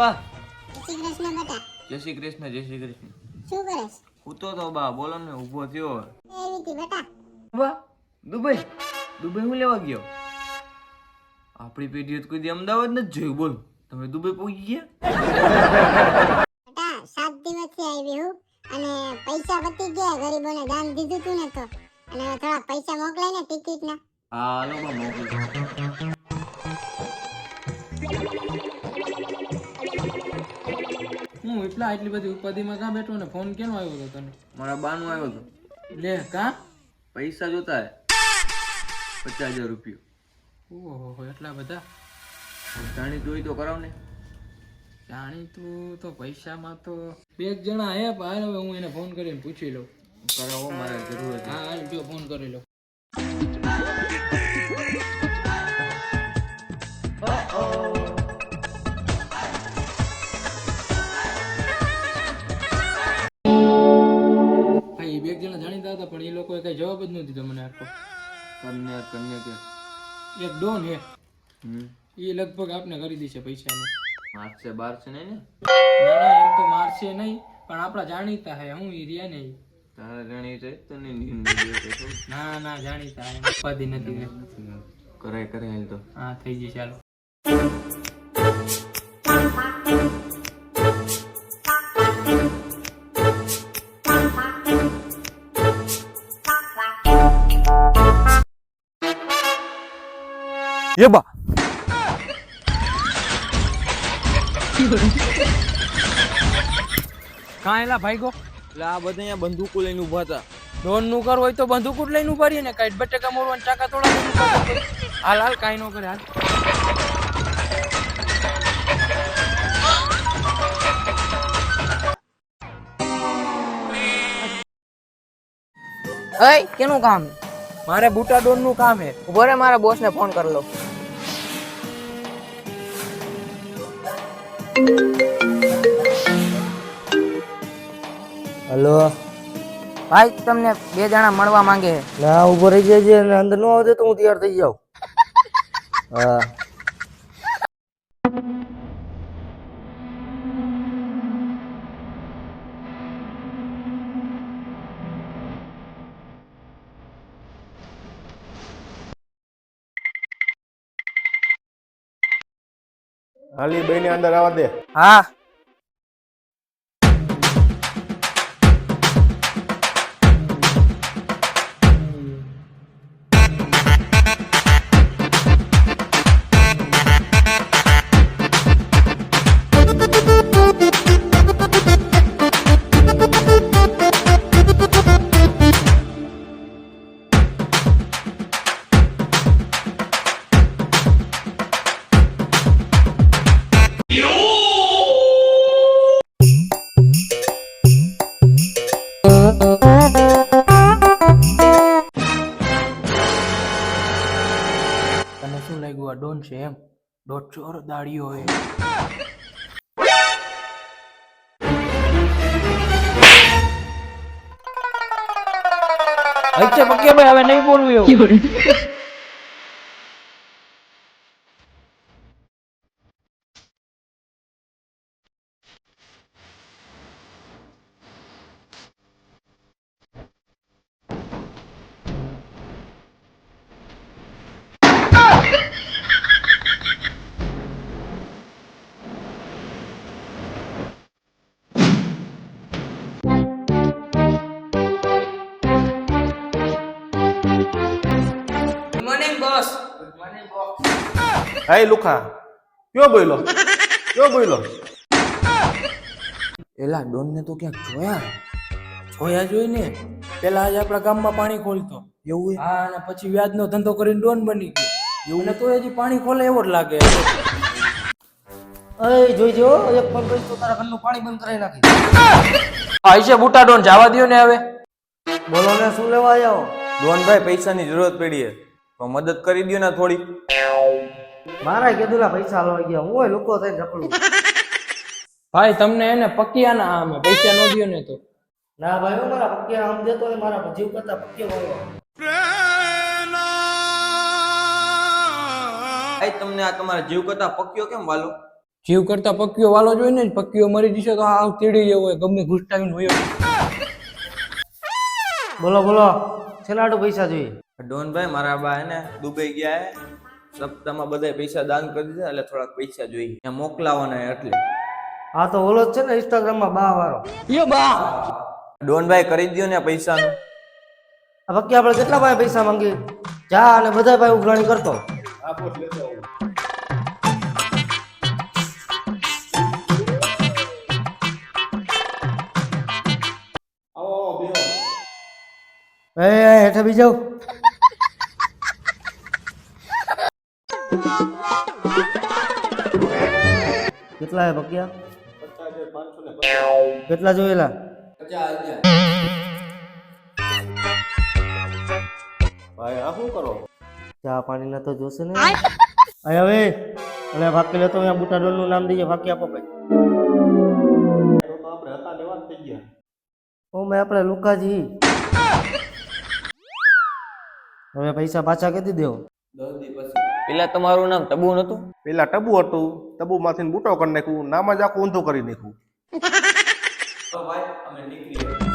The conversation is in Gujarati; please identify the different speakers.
Speaker 1: બા
Speaker 2: જય શ્રી કૃષ્ણ બેટા.
Speaker 1: જય શ્રી કૃષ્ણ જય શ્રી કૃષ્ણ.
Speaker 2: શું કરે
Speaker 1: ઉતો તો બા બોલો ને ઊભો થયો.
Speaker 2: એવી બેટા.
Speaker 1: બા દુબઈ? દુબઈ હું લેવા ગયો? આપણી પેઢીએ તો કોઈ દી અમદાવાદ નથી જોયું બોલ. તમે દુબઈ પહોંચી ગયા?
Speaker 2: બેટા સાત દિવસથી આવી હું અને પૈસા પતી ગયા ગરીબોને દાન દીધું તું ને તો. અને થોડા પૈસા મોકલાય ને ટિકિટ ના
Speaker 1: હા હાલો બા મોકલો
Speaker 3: હું એટલા એટલી બધી ઉપાધિમાં કાં બેઠો ને? ફોન કેનો આવ્યો હતો તને?
Speaker 1: મારા બાનો આવ્યો હતો.
Speaker 3: લે કા?
Speaker 1: પૈસા જોતા હે. પચાસ હજાર રૂપિયો.
Speaker 3: ઓહો એટલા બધા?
Speaker 1: જાણી જોઈ તો કરાવ ને
Speaker 3: જાણીતું તો પૈસામાં તો બે જણા હે પણ હવે હું એને ફોન કરીને પૂછી લઉં.
Speaker 1: કરાવો મારે જરૂર
Speaker 3: હા હાલ જો ફોન કરી લઉં. એક જણા જાણીતા હતા પણ એ લોકોએ કઈ જવાબ જ નથી મને આખો.
Speaker 1: કન્યા કન્યા કે?
Speaker 3: એક ડોન હે. એ લગભગ આપને કરી દેશે પૈસાનું.
Speaker 1: આઠ છે બાર છે નહીં ને?
Speaker 3: ના ના એમ તો મારશે નહીં પણ આપણા જાણીતા હે હું એ રહ્યા નહીં.
Speaker 1: તારા જાણી છે તને નિર્ણય તો શું?
Speaker 3: ના ના જાણીતા ઉપાધિ નથી
Speaker 1: કરાય કરાય તો.
Speaker 3: હા થઈ જશે ચાલો.
Speaker 4: એ બા
Speaker 3: કાં એલા ભાઈ ગો
Speaker 4: એટલે આ બધા અહીંયા બંદૂકો લઈને ઊભા હતા.
Speaker 3: ડોનનું કર હોય તો બંદૂક જ લઈને ઊભા રહીએ ને કાંઈ બટેકા મોરવાના ચાકા તોડા ઊભા હાલ હાલ કાંઈ ન કરે હાલ.
Speaker 5: અય કેનું કામ?
Speaker 3: મારે બુટા ડોનનું કામ હે.
Speaker 5: ઊભો રે મારા બોસ ને ફોન કરી લો.
Speaker 6: હલો?
Speaker 5: ભાઈ તમને બે જણા મળવા માંગે છે.
Speaker 6: ના ઊભો રહી જાય અને અંદર ન આવજે તો હું તૈયાર થઈ જાઉં. હા.
Speaker 4: હાલી બેની અંદર આવવા દે.
Speaker 5: હા.
Speaker 3: ડોન છે એમ. ડોટ ચોર દાડીઓ એ અચ્છા પક્કે ભાઈ હવે નહીં બોલવું એવું?
Speaker 5: મોર્નિંગ
Speaker 4: હે લુખા. કયો બોયલો? કયો બોયલો?
Speaker 3: એલા ડોન ને તો ક્યાંક જોયા? જોયા જોઈ ને. પેલા આજે આપણા ગામમાં પાણી ખોલતો.
Speaker 6: એવું
Speaker 3: હા અને પછી વ્યાજનો ધંધો કરીને ડોન બની ગયો. અને તો હજી પાણી ખોલે એવો જ લાગે.
Speaker 6: અય જોઈજો. એક ફોન કરીશ તો તારા ઘરનું પાણી બંધ કરાવી નાખી
Speaker 3: આઈશે બુટા ડોન જવા દો ને હવે.
Speaker 6: બોલો ને શું લેવા આવ્યો
Speaker 4: ડોનભાઈ પૈસાની જરૂરત પડી છે. તો મદદ કરી દો ને થોડી
Speaker 6: મારા કીધું પૈસા લઈ ગયા. હું લોકો થઈને રખડું.
Speaker 3: ભાઈ તમને એને પક્યા ના આમે પૈસા ન દ્યો ને તો.
Speaker 6: ના ભાઈ હું મારા પક્યા આમ દેતો હોય મારા જીવ કરતા પક્યો હોય
Speaker 4: ભાઈ તમને આ તમારા જીવ કરતા પક્યો કેમ વાલો?
Speaker 3: જીવ કરતા પક્યો વાલો જોઈ ને પક્યો મરી જશે તો આ તેડી જેવો હોય ગમે ઘૂસટાવીને હોય.
Speaker 6: બોલો બોલો. છેલ્લા આટલું પૈસા જોઈએ.
Speaker 1: ડોનભાઈ મારા બા એને દુબઈ ગયા હે. સપ્તાહમાં બધા પૈસા દાન કરી દીધા એટલે થોડાક પૈસા જોઈએ ત્યાં મોકલાવાના હે એટલે.
Speaker 6: આ તો ઓલો જ છે ને ઇન્સ્ટાગ્રામમાં બા વાળો.
Speaker 1: ડોનભાઈ કરી દ્યો ને પૈસાનું.
Speaker 6: આ બાકી આપણે કેટલા ભાઈ પૈસા માંગીએ જા અને બધા ભાઈ ઉઘરાણી કરતો. એ એ, હેઠે બી કેટલા હે બકિયા કેટલા જોયેલા? ભાઈ આ શું કરો? ચા પાણી ના તો જોશે ને? અરે હવે અલે ફાકી લેતો અહીંયા બુટાડોલનું નામ દઈએ ભાકી આપો ભાઈ. ઓ મેં આપણે લુકાજી. હવે પૈસા પાછા કેતી દેવો?
Speaker 1: પેલા તમારું નામ તબુ નતું?
Speaker 7: પેલા ટબુ હતું. ટબુ માંથી બૂટો કરી નાખ્યું નામ જ આખું ઊંધું કરી નાખ્યું.
Speaker 1: ભાઈ અમે નીકળીએ